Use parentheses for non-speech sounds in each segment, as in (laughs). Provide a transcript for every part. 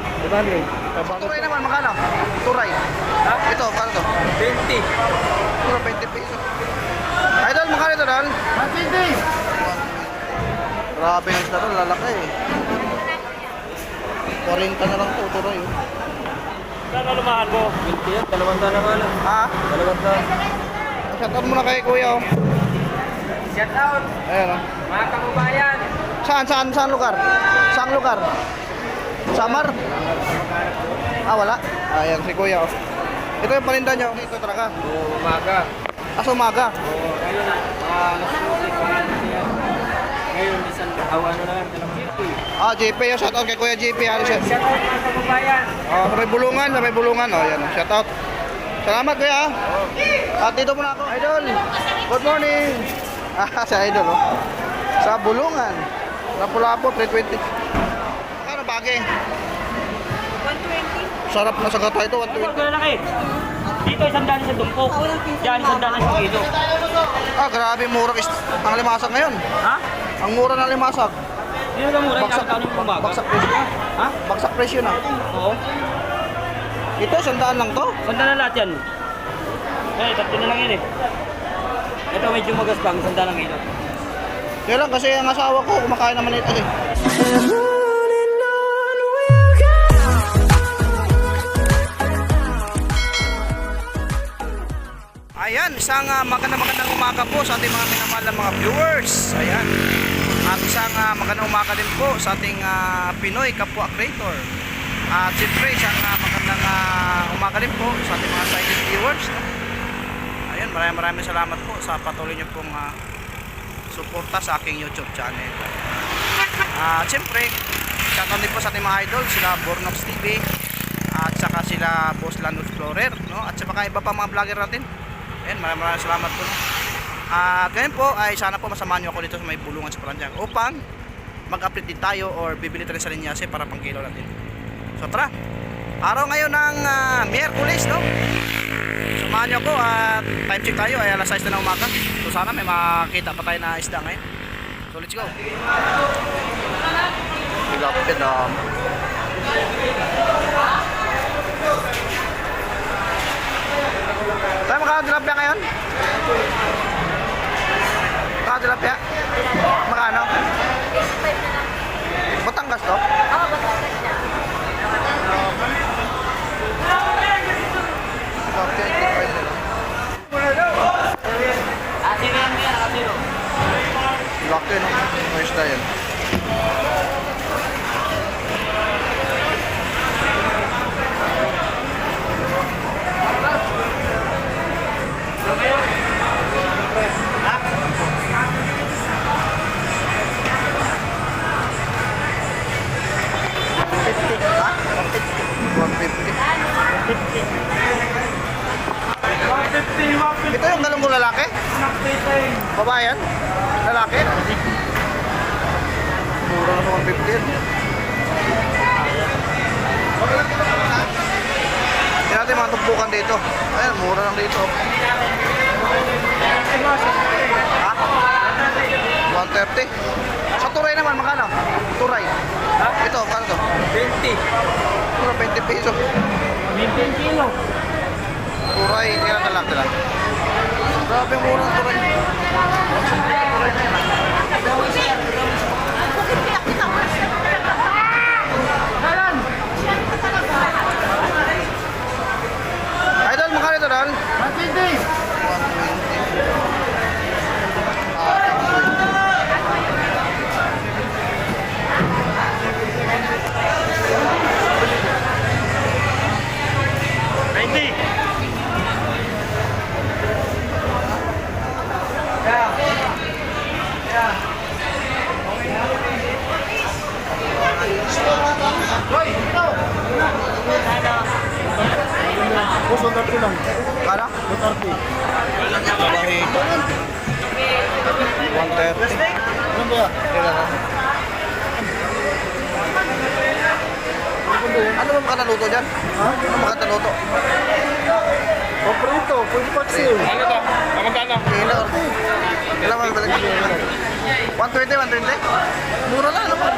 magkano? 500. Turay naman, magkano? Turay. Ha? Ito, magkano to? 20. Puro 20 peso. Idol, magkano ito, Dal? 120. Grabe ang isda to, lalaki eh. 40 na lang to, turay. oh. Kano lumahan mo? 20 yan. Dalawang daan na lang. Ha? Dalawang daan. Shout out muna kay Kuya, oh. Shout out. Ayan, oh. Mga kababayan. Saan, saan, saan lugar? Saan lugar? Samar? Ah, wala? Ayan, si Kuya, oh. Ito yung paninda niyo. Ito talaga. Oo, umaga. Ah, sa umaga. Oo, ngayon na. Ah, nasulit ko yan. Ngayon, isang awa ano na lang. Dalawang kilo. Ah, JP, oh. Shout out kay Kuya JP. Ano siya? Shout out mga kababayan. Oh, sa may bulungan, sa may bulungan. Oh, yan. oh. Shout out. Salamat, Kuya. ah. At dito muna ako, Idol. Good morning. (laughs) Ah, si Idol, oh. Sa bulungan. Lapu-lapu, 320. Bagay? 120. Sarap na sa gata ito, 120. Ito, lalaki. Dito isang daan sa dumpok. Diyan isang daan sa kilo. Ah, grabe, mura is ang limasag ngayon. Ha? Ang mura ng limasag. Dito ka mura. Baksak, Baksak. Yung bumaga. baksak presyo. Ha? Baksak presyo na. Oo. Ito, sandaan lang to. Sanda na lahat yan. Eh, tatlo na lang yan eh. Ito medyo magaspang, sanda lang ito. Kaya lang, kasi ang asawa ko, kumakain naman ito eh. Isang uh, magandang magandang umaga po sa ating mga minamahal na mga viewers. Ayan. At isang uh, magandang umaga din po sa ating ah, Pinoy kapwa creator. At siyempre, isang ah, magandang ah, umaga din po sa ating mga silent viewers. Ayan, maraming maraming salamat po sa patuloy niyo pong ah, suporta sa aking YouTube channel. At siyempre, shoutout din po sa ating mga idol, sila Bornox TV, at saka sila Boss Land Explorer, no? At saka iba pa mga vlogger natin. Ayan, maraming maraming salamat po. No? Ah, ganyan po ay sana po masamahan niyo ako dito sa may bulungan sa Paranaque upang mag-update din tayo or bibili tayo sa linyase para pang kilo natin. So tara. Araw ngayon ng ah, Miyerkules, no? Samahan niyo ako at time check tayo ay alas 6 na ng umaga. So sana may makita pa tayo na isda ngayon. So let's go. Tilapia na. Tayo magkano tilapia ngayon? Magkano tilapia? Magkano? Batangas to? Tilapia, 85 na lang. Asino yan yan, asino. Laki no? May isda yan. 150. Ito yung galong lalaki? Babae yan? Lalaki? Mura na sa 150 yan. Hindi natin mga tumpukan dito. Ayan, mura lang dito. Ha? 130? Sa turay naman, magkano? Turay. Ha? Ito, magkano to? 20. Mura 20 peso. 20 kilo. Turay, hindi na talak nila. Grabe ang mura ng turay. Idol, magkano ito, Dal? 120. Boss, 130 lang. 130. Bahito. 130. Ano ba? Kailan? Ano ba makataluto dyan? Ha? Ano makataluto? Paborito, pwede pa siya. Ano to? Magkano? Kilo. Kailan mo talaga? 120, 120? Mura lang, ano ba?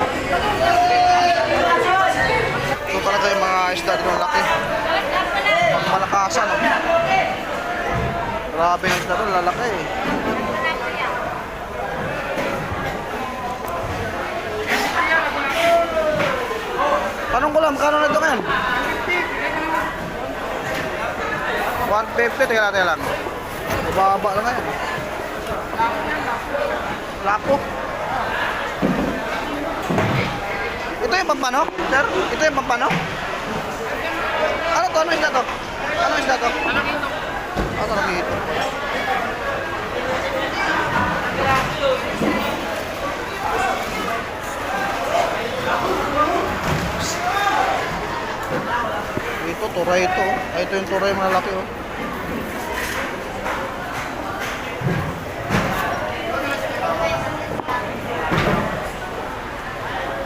Total Grabe ang isda to, lalaki eh. Tanong ko lang, magkano na ito ngayon? 150, teka natin lang. Baba lang ngayon. Lapo. Ito yung pampano? Sir, ito yung pampano? Ano to? Ano isda to? Ano isda to? Ano talong ito? Ito, turay ito. Ay, ito yung turay malaki oh.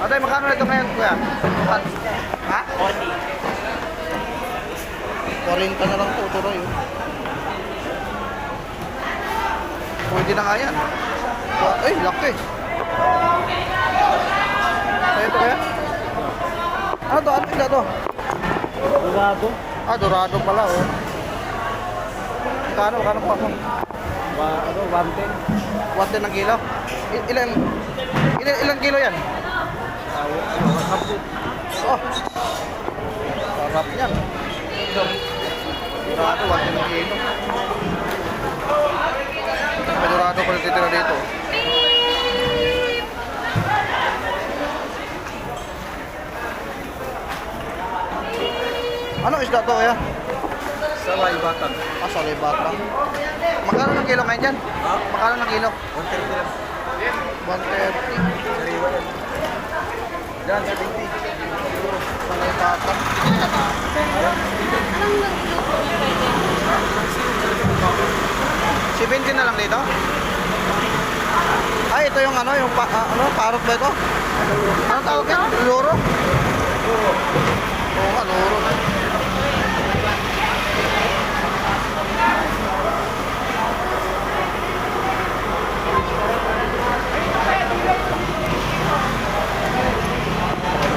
Atay, magkano na ito ngayon, kuya? Ha? 40. 40 na lang ito, turay oh. Pwede na nga yan. Ay, laki. Ay, ito kaya? Ano to? Ano isda to? Dorado. Ah, dorado pala, oh. Kano, kano pa mo? Wa, ano, 110. What din ng kilo? I- ilan, ilan, ilang kilo yan? Oh. Sarap yan. Dorado, what din ng kilo. May dorado pala titira dito. Ano isda to, kaya? Sa Waibatan. Ah, sa batang. Magkano ng kilo ngayon dyan? Ha? Magkano ng kilo? 130 lang. 130. Sariwa yan. Yan, 70. Si 20 na lang dito? Ay, ito yung ano, yung pa, ah, ano, parot ba ito? Ano tawag yan? Luro? Luro. Oo nga, luro.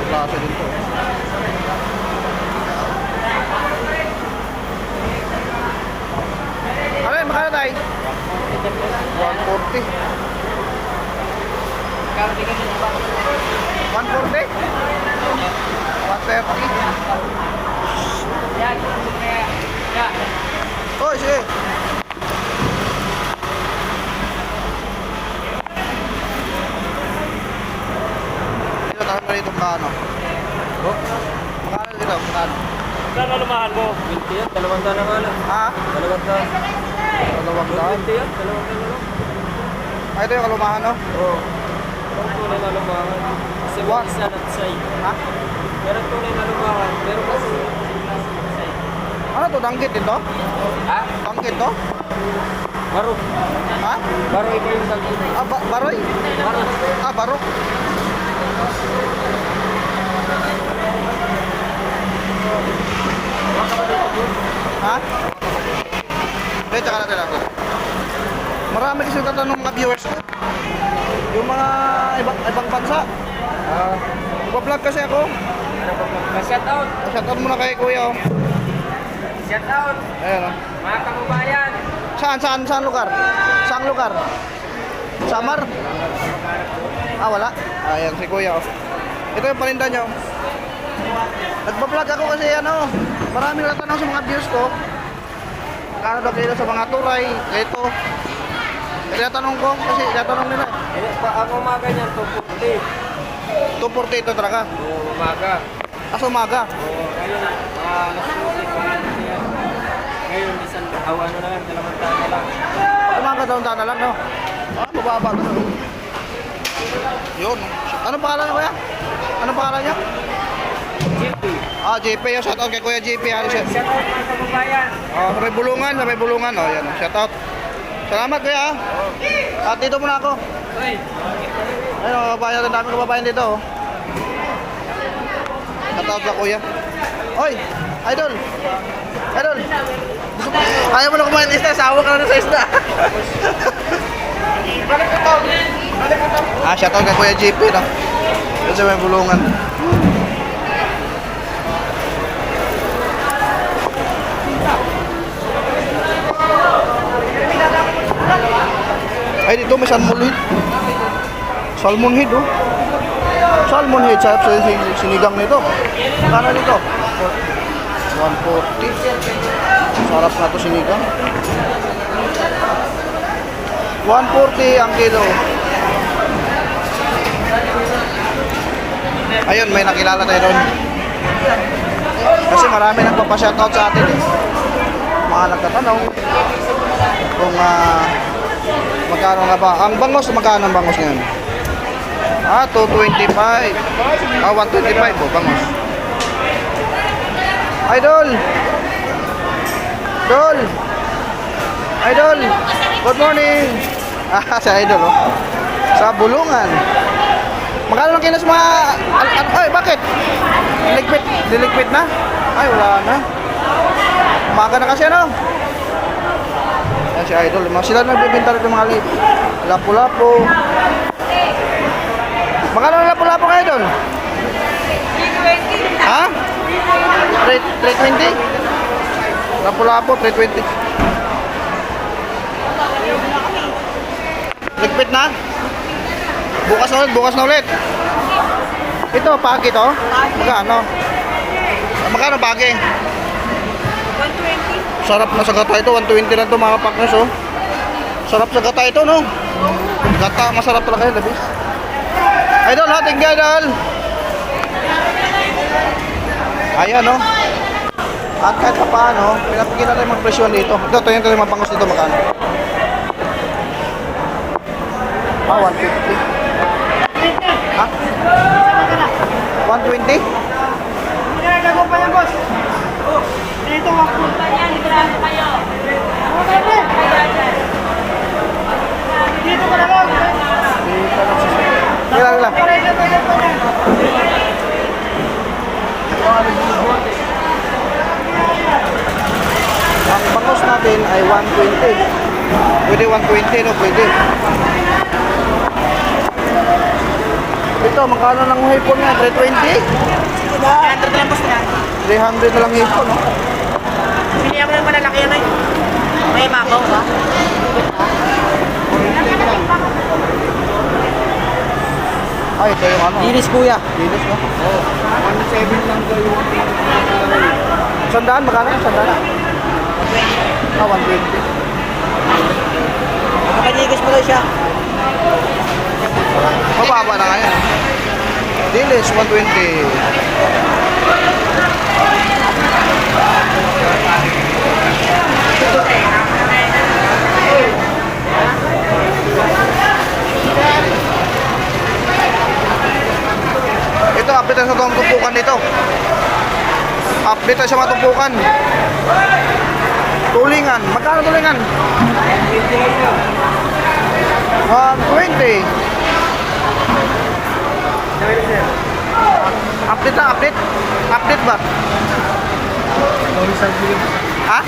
Klase din to. Tayo? 140. Kaya di ka nila ba? 140? 130? Yan. Yan. Oh, sige. Dito tayo pa dito kano. Oh, Makano dito, kano. Saan ano mahal mo? 20 yan, dalawang daan ang alam. Ha? Dalawang daan. Dalawang daan. 20 yan, dalawang daan lang. Ah, ito yung kalumahan, no? Oo. Ang tunay na lumahan. Kasi What? isa na side. Ha? Meron tunay na lumahan. Meron kasi. Ano to, danggit ito? Ha? Danggit to? Baro. Ha? Baro iba yung tagin. Ah, ba baroy? Baro. Ah, barok. Ha? Hindi, tsaka natin lang. Marami kasi tatanong mga viewers ko. Yung mga ibang, ibang bansa. Ah, Nagpa-vlog kasi ako. Shout out. Shoutout muna kay kuya. Oh. Shout out. Ayan oh. Mga kababayan. Saan, saan, saan lugar? Saan lugar? Samar? Ah, wala? Ayan, si kuya. Oh. Ito yung paninda nyo. Nagpa-vlog ako kasi ano, maraming nagtatanong sa mga views ko. Kano daw kilo sa mga turay, ito. Kaya tanong ko, kasi tatanong nila. Eh, pa, ang umaga niyan, 240. 240 ito talaga. Oo, umaga. As umaga. Oo, ngayon, ah, nasusunod ko yan. Ngayon, isang, aw, ano na lang, dalawang taon na lang. Umaga daw na lang, no? Ah, mababa na. Yun. Anong pangalan niya, kuya? Anong pangalan niya? Ah, JP. Yung shoutout kay Kuya JP. Ano siya? Shout out mga kababayan. Oh, may bulungan, may bulungan. Oh, yan. Shout out. Salamat kuya. ah. At dito muna ako. Uy, Ayun, mga kababayan, ang daming kababayan dito. Oh. Shout out sa kuya. Oy, idol. Idol. Ayaw mo na kumain isda, sawa ka na sa isda. ah, shout out kay Kuya JP no. Dito sa may bulungan. Ay, dito may salmon head. Salmon head, oh. Salmon head, sa sin- sinigang nito. Magkano dito? 140. Sarap na to sinigang. 140 ang kilo. Ayun, may nakilala tayo doon. Kasi marami nagpapa-shoutout sa atin eh. Mga nagtatanong kung ah, magkano nga ba. Ang bangos, magkano ang bangos ngayon? Ah, 225. Ah, 125 po, bangos. Idol! Idol! Idol! Good morning! (laughs) Ah, sa Idol, oh. Sa Bulungan. Magkano lang kilos mga... Ay, bakit? Diligpit. Diligpit na? Ay, wala na. Umaga na kasi, ano? Yan si Idol. Mga sila nagbibinta rin ng mga. Lapu-lapu. Magkano ang lapu-lapu kayo doon? Ha? 3- 320? Lapu-lapu, 320. Ligpit na? Bukas na ulit, bukas na ulit. Ito, pagi to? Magkano? Magkano pagi? 120. Sarap na sa gata ito, 120 lang ito mga partners oh. Sarap sa gata ito no. Gata, masarap talaga yun, labis. Idol, ha, you, idol. Ayan no. At kahit pa paano, pinapigyan natin mga presyon dito. Ito, ito yung mga pangos dito, magkano? Ah, 150. Ha? 120? Ginagawa pa yan, boss. Dito ako. Yan, grabe kayo. Dito ka na lang. Kailan lang? Pareha pa yan pa yan. Ang bangos natin ay 120. Pwede 120, no? Pwede. Ito, magkano ng hipon nga? 320? 300 na lang, boss na. 300 na lang hipon, no? Pilihan mo ng malalaki yan, ay. May mabaw ba? Ay, ito yung ano. Iris kuya. Linis, no? Oo. 1.7 lang daw yung... Sandaan, magkano yung sandaan? Ah, 120. Makaligas mo daw siya. Mababa na ngayon. Dilis, 120. Ito, update tayo sa itong tumpukan dito. Update tayo sa mga tumpukan. Tulingan. Magkano tulingan? 120. Update na, update. Update ba? Kilo. Ha?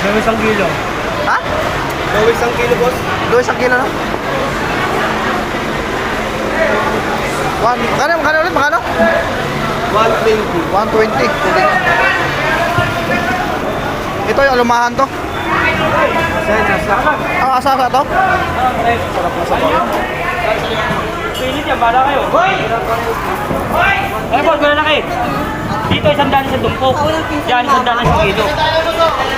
Gawin isang kilo. Ha? Gawin isang kilo, boss. Doon isang kilo na? One, magkano, magkano ulit, magkano? 120. 120. Tulingan. Ito yung alumahan to. Nasa. Ah, asa-asa to? Sarap na sa bawin. Pilit yan, bala kayo. Hoy! Eh, boss, malalaki. Dito isang daan sa tumpok. Diyan isang daan sa kilo.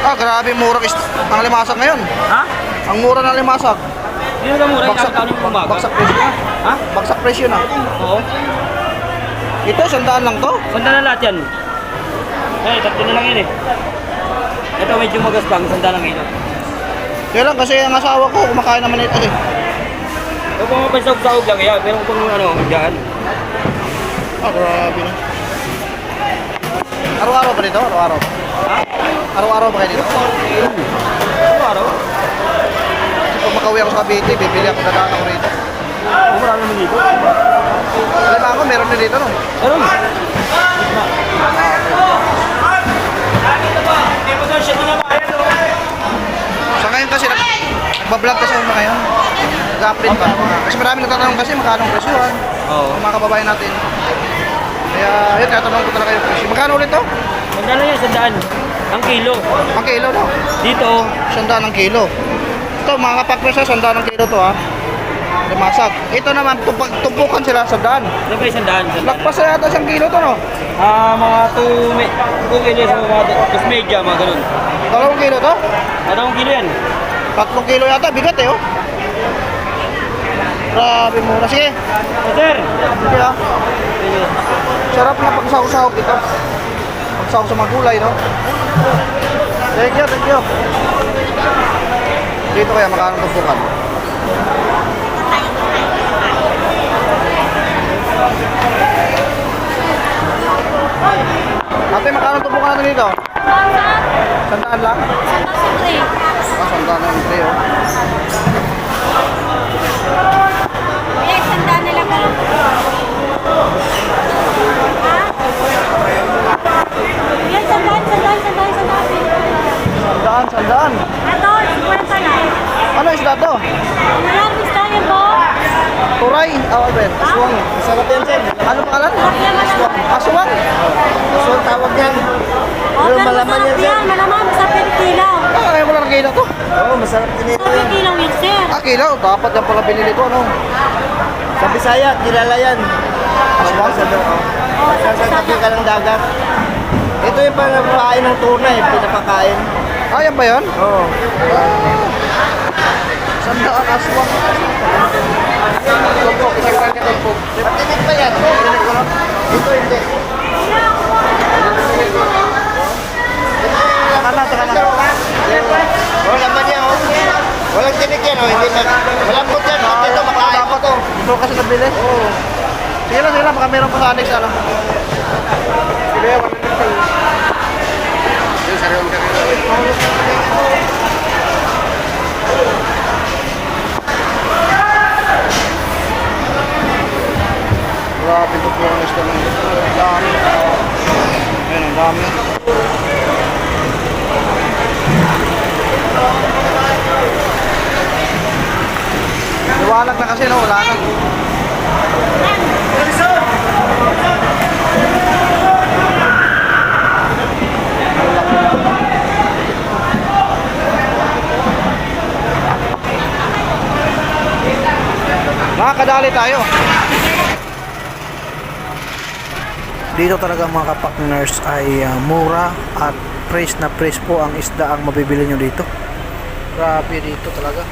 Ah, grabe, mura is ang limasag ngayon. Ha? Ang mura ng limasag. Dito na mura, Bagsak, isang yung umaga. bagsak presyo na. Ha? Bagsak presyo na. Oo. Ito, sandaan lang to. Sanda na lahat yan. Eh, tatlo na lang yun eh. Ito medyo magaspang, sanda lang kilo. Kaya lang kasi ang asawa ko kumakain naman ito eh. Huwag mo mapansahog-sahog lang yan, pero kung ano, dyan. Ah, grabe na. Araw-araw ba dito? Araw-araw. Ha? Araw-araw ba kayo dito? Ano araw? Kasi pag makauwi ako sa Cavite, bibili ako dadaan ako rito. Oo, marami naman dito. Alam ako, meron din dito no. No? Sa ngayon kasi, nag- nagbablog kasi ako ngayon. Nag-update pa. Kasi marami nagtatanong kasi magkano ang presyuhan. Oo. Mga kababayan natin. Kaya, yun, tatanong ko talaga yung presyo. Magkano ulit to? Lang yan, sandaan. Ang kilo. Ang kilo no? Dito, Sandaan ng kilo. Ito, mga kapakpres sa sandaan ng kilo to ha. limasag. Ito naman, tupag, tumpukan sila sa daan. Ito ba isang daan? Lagpas na yata siyang kilo to, no? Ah, mga 2 me 2 kilos, mga 2 media, mga ganun. Dalawang kilo to? Anong kilo yan? Tatlong kilo yata, bigat eh, oh. Grabe mura. Sige, Oh, sir! sige ah. Sarap na pagsahog-sahog dito. Pagsahog sa mga gulay, no? Thank you, thank you. Dito kaya makano tumpukan. Ate, makano tumpukan natin dito? Sandaan lang? Ah, sandaan lang, pre, oh. Sandaan, sandaan. Ano isda to? Turay. Ah, Albert. Aswang. Masarap yan, Chen. Ano pangalan? Aswang. Aswang tawag yan. Yung malaman yan, sir. Malaman, sa Pilipilaw. Ah, ayaw mo lang kilo to. Oo, masarap din ito Sa yan. Pilipilaw yun, sir. Ah, kilo. Dapat yan pala binili ko, ano? Sa Bisaya, kilala yan. Aswang? Sa oh. Oo, sa Sa tabi ka ng dagat. Ito yung pangkain ng tuna eh, pinapakain. Ah, yan ba yun? Oo. Sandaan, aswang. Tumpok, isang kanya tumpok. Matinig pa yan. Matinig ko lang. Ito hindi. Teka na, teka na. Oh, laman yan oh. Walang tinig yan oh. Hindi na. Malambot yan. Pati ito makain Dapat to. Ito kasi nabili. Oo. Sige lang, sige lang. Baka meron pa sa annex, ano? Sige, wala na. Grabe ito po ang isda ng dami. Ayun, ang dami. Liwanag na kasi, no? Wala na. Makakadali tayo. Dito talaga mga kapakners ay ah, mura at fresh na fresh po ang isda ang mabibili nyo dito. Grabe dito talaga.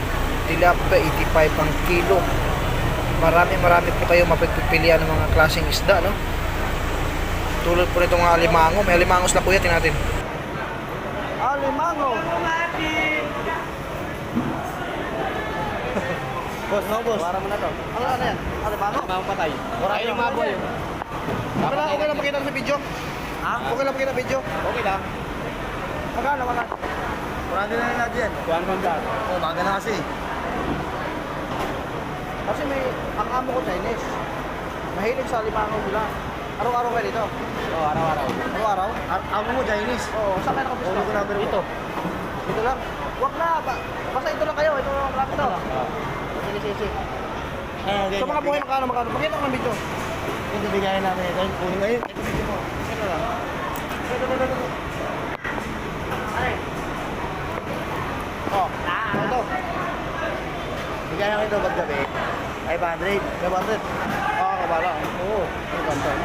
Tilapia 85 ang kilo. Marami marami po kayo mapagpipilian ng mga klaseng isda, no? Tulad po nitong alimango. May alimangos na kuya, tingnan natin. Alimango! (laughs) Boss, no boss. Para mo na to. Ano, ano yan? Alimango? Mamapatay. Ay, yung maboy. Okay lang, okay lang makita sa video. Ha? Okay lang makita video. Okay lang. Magkano, magkano? Kurado na lang natin yan. Kuhan mo dyan. Oo, oh, maga na kasi. Kasi may, ang amo ko Chinese. Mahilig sa limango nila. Araw-araw kayo dito. Oo, araw-araw. Araw-araw? Amo mo Chinese. Oo, saan kayo nakapisto? Ulo ko number mo. Dito. Dito lang. Wag na, ba, basta ito lang kayo. Ito lang malapit to. Sige, sige, sige. Okay. So mga buhay magkano, magkano? Pakita ko ng video. Ito bigayan namin ito. Kunin ngayon. Ito video mo. Ito. Ito, ito, ito. Ay. Oh, ito. Bigayan ko ito paggabi. 500. 500. Ah, kabala. Oo.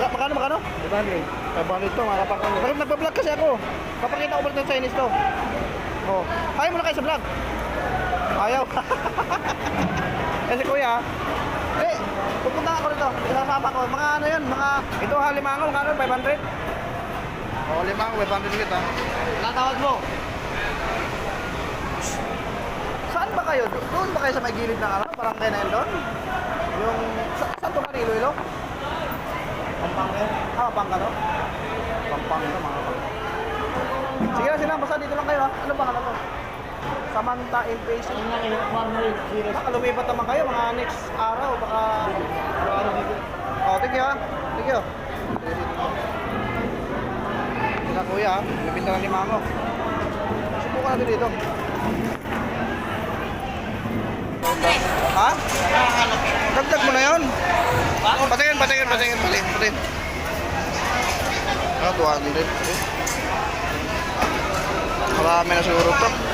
Magkano, magkano? 500. 500 to, mga kapakano. Bakit nagpa-vlog kasi ako? Papakita ko ulit ng Chinese to. Oh. Ayaw mo na kayo sa vlog. Ayaw. (laughs) Kasi kuya, eh, pupunta ako rito. Isasama ko. Mga ano yun, mga, ito ha, limango, mga ano, 500? Oo, oh, limango, 500 ulit ha. Natawag mo. Saan ba kayo? Do- Doon ba kayo sa may gilid ng ano? Barangay na yun doon? Yung, sa, saan to ka Iloilo? Pampanga. Ah, Pampanga no? Pampanga, mga kapatid. Sige lang sila, basta dito lang kayo ha. Ano ba ano to? Samantha in Pacing. Baka lumipat naman kayo mga next araw, baka. Oh, thank you ha. Thank you. Sila kuya ha, lumipit na ni Mango. Subukan natin dito. Ha? Dagdag mo na yun. Patingin, patingin, patingin, patingin, patingin. Ah, 200. Marami na siguro to.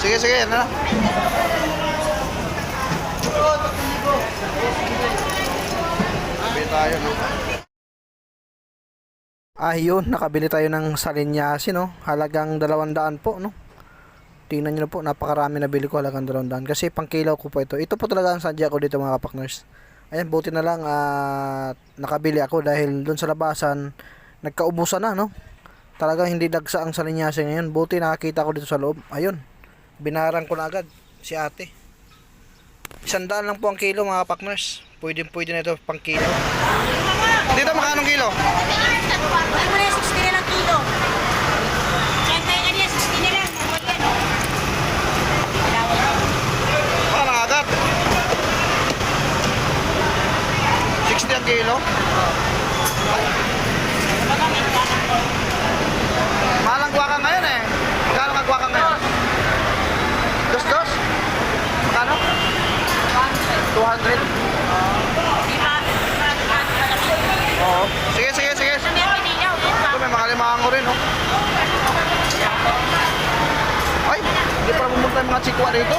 Sige, sige, yan na. Tayo, no? Ayun, nakabili tayo ng salinyasi, no? Halagang 200 po, no? Tingnan nyo na po, napakarami na bili ko halagang 200 kasi pangkilaw ko po ito. Ito po talaga ang sadya ko dito mga kapakners. Ayan, buti na lang at nakabili ako dahil doon sa labasan nagkaubusan na, no? Talagang hindi dagsa ang salinyasi ngayon. Buti nakakita ko dito sa loob. Ayun, binarang ko na agad si ate. Isandaan lang po ang kilo mga kapakners. Pwede pwede na ito pang kilo. Dito magkano kilo? Na yung 60 na lang kilo? Siyempre, ano yan, 60 na lang. Bawal yan. Baka nangagat. 60 ang kilo. Mahal ang guwaka ngayon eh. Magkano ang guwaka ngayon? Dos dos? Magkano? 200. Di ba? Marami ka malaki. Oo. Sige, sige, sige. May? Ito may makalimango rin oh. Ay, hindi pa pumunta yung mga chikwa dito.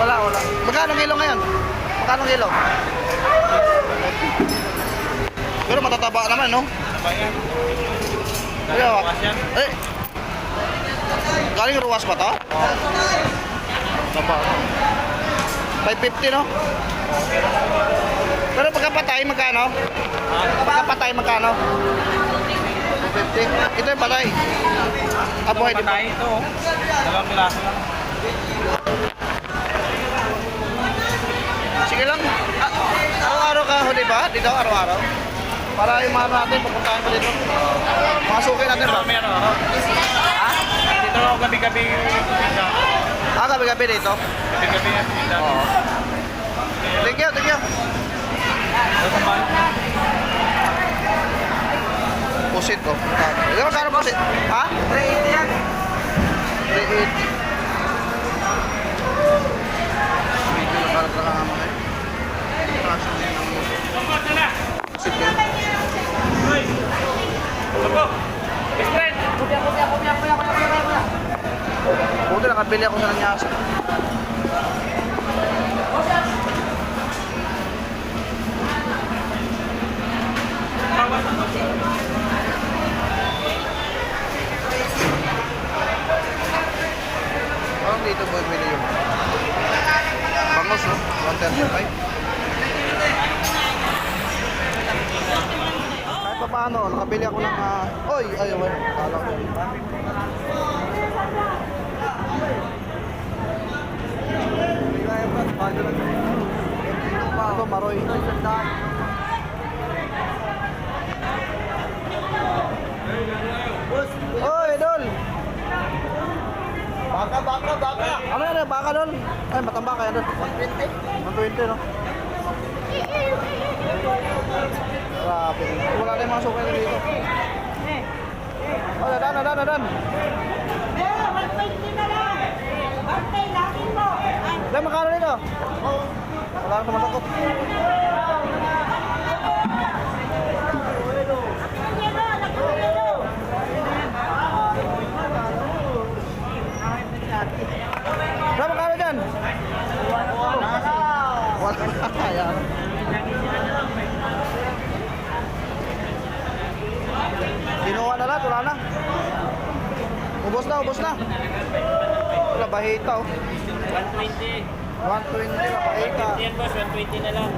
Wala, wala. Magkano kilo ngayon? Magkano kilo? Pero matataba naman, no? Ay, oh. Eh. Galing ruwas ba to? Taba. 550, no? Pero pagkapatay, magkano? Pagkapatay, magkano? 250. Ito yung patay. Ah, buhay din. Patay ito. oh. Dalawang piraso lang. Sige lang. Araw-araw ka huli ba? Dito, araw-araw? Para yung mga natin, pupuntahan ko dito. Mga suki natin ba? Meron ako. Ha? Dito gabi-gabi. Ah, gabi-gabi dito. Gabi-gabi. Oo. You, thank you. Pusit ko. Ito magkano pusit? Ha? 380 yan. 380. Medyo nakarap na kama eh. Kaso na yan ang pusit ko. Best friend. Buti nakabili ako sa nanyasa. Parang dito ba bili yun? Bangos, no? 135. Kahit pa paano, nakabili ako ng... ah, oy, ay, wala. Kala ko. Ito, Maroy. Oy, Baka, baka, baka. Ano yan, eh, baka, Dol? Ay, matamba kaya, Dol. 120. 120, no? Grabe. Wala na yung mga sukay na dito. Oh, dadan, dadan, dadan. Pero, 120 na lang. Bantay, laki mo. Ay, Dahil magkano dito? Wala na sumasagot. nakuya na, nakuya na. Dahil magkano dyan? Wala na. Ayan. Kinuha na lahat, wala na. Ubos na, ubos na. Wala, bahita oh. 120. 120 na bahita. Yan boss, 120 na lang.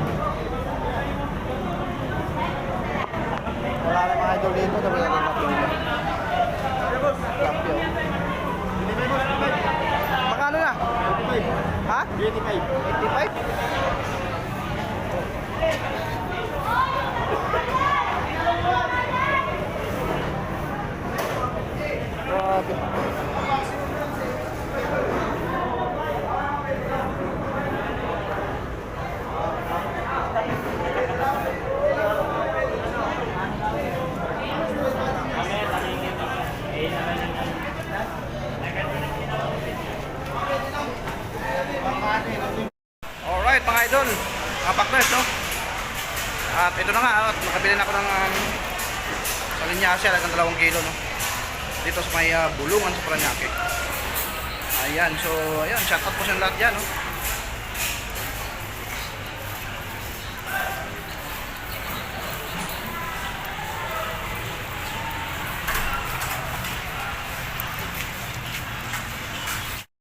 Wala na mga idol dito, sabi natin natin. Grabe, oh. Magkano na? 85. Ha? 85. 85? Grabe. Alright mga idol, mga partners no? At ito na nga, at nakabili na ako ng um, salinyasi, alagang dalawang kilo no? Dito sa may ah, bulungan sa Paranaque Ayan, so ayan, shoutout po sa lahat dyan no?